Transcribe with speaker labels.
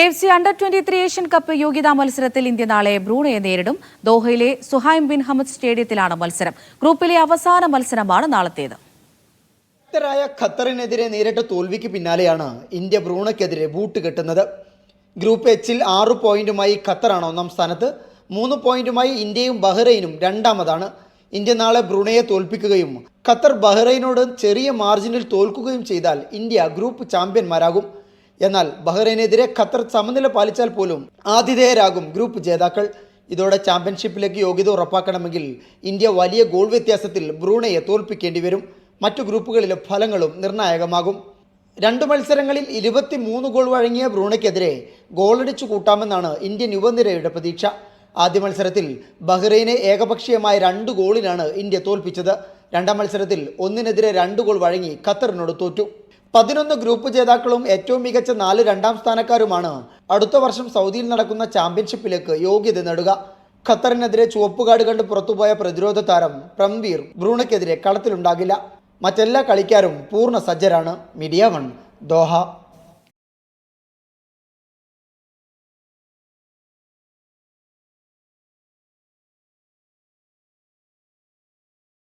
Speaker 1: F C under twenty three Asian Cup യോഗ്യതാ മത്സരത്തിൽ India നാളെ ബ്രൂണയെ നേരിടും. ദോഹയിലെ സുഹൈം ബിൻ ഹമദ് സ്റ്റേഡിയത്തിലാണ് മത്സരം. ഗ്രൂപ്പിലെ അവസാന മത്സരമാണ് നാളത്തേത്.
Speaker 2: ശക്തരായ ഖത്തറിനെതിരെ നേരിട്ട തോൽവിക്ക് പിന്നാലെയാണ് ഇന്ത്യ ബ്രൂണയ്ക്കെതിരെ ബൂട്ട് കെട്ടുന്നത്. ഗ്രൂപ്പ് എച്ചിൽ ആറ് പോയിന്റുമായി ഖത്തറാണ് ഒന്നാം സ്ഥാനത്ത്. മൂന്ന് പോയിന്റുമായി ഇന്ത്യയും ബഹ്റൈനും രണ്ടാമതാണ്. ഇന്ത്യ നാളെ ബ്രൂണയെ തോൽപ്പിക്കുകയും ഖത്തർ ബഹ്റൈനോട് ചെറിയ മാർജിനിൽ തോൽക്കുകയും ചെയ്താൽ ഇന്ത്യ ഗ്രൂപ്പ് ചാമ്പ്യന്മാരാകും എന്നാൽ ബഹ്റൈനെതിരെ ഖത്തർ സമനില പാലിച്ചാൽ പോലും ആതിഥേയരാകും ഗ്രൂപ്പ് ജേതാക്കൾ. ഇതോടെ ചാമ്പ്യൻഷിപ്പിലേക്ക് യോഗ്യത ഉറപ്പാക്കണമെങ്കിൽ ഇന്ത്യ വലിയ ഗോൾ വ്യത്യാസത്തിൽ ബ്രൂണയെ തോൽപ്പിക്കേണ്ടി വരും. മറ്റു ഗ്രൂപ്പുകളിലെ ഫലങ്ങളും നിർണായകമാകും. രണ്ട് മത്സരങ്ങളിൽ ഇരുപത്തി മൂന്ന് ഗോൾ വഴങ്ങിയ ബ്രൂണയ്ക്കെതിരെ ഗോളടിച്ചു കൂട്ടാമെന്നാണ് ഇന്ത്യൻ യുവനിരയുടെ പ്രതീക്ഷ. ആദ്യ മത്സരത്തിൽ ബഹ്റൈനെ ഏകപക്ഷീയമായ രണ്ട് ഗോളിനാണ് ഇന്ത്യ തോൽപ്പിച്ചത്. രണ്ടാം മത്സരത്തിൽ ഒന്നിനെതിരെ രണ്ട് ഗോൾ വഴങ്ങി ഖത്തറിനോട് തോറ്റു. പതിനൊന്ന് ഗ്രൂപ്പ് ജേതാക്കളും ഏറ്റവും മികച്ച നാല് രണ്ടാം സ്ഥാനക്കാരുമാണ്. അടുത്ത വർഷം സൗദിയിൽ നടക്കുന്ന ചാമ്പ്യൻഷിപ്പിലേക്ക് യോഗ്യത നേടുക. ഖത്തറിനെതിരെ ചുവപ്പുകാട് കണ്ട് പുറത്തുപോയ പ്രതിരോധ താരം പ്രംവീർ ബ്രൂണയ്ക്കെതിരെ കളത്തിലുണ്ടാകില്ല. മറ്റെല്ലാ കളിക്കാരും പൂർണ സജ്ജരാണ്. Media one Doha.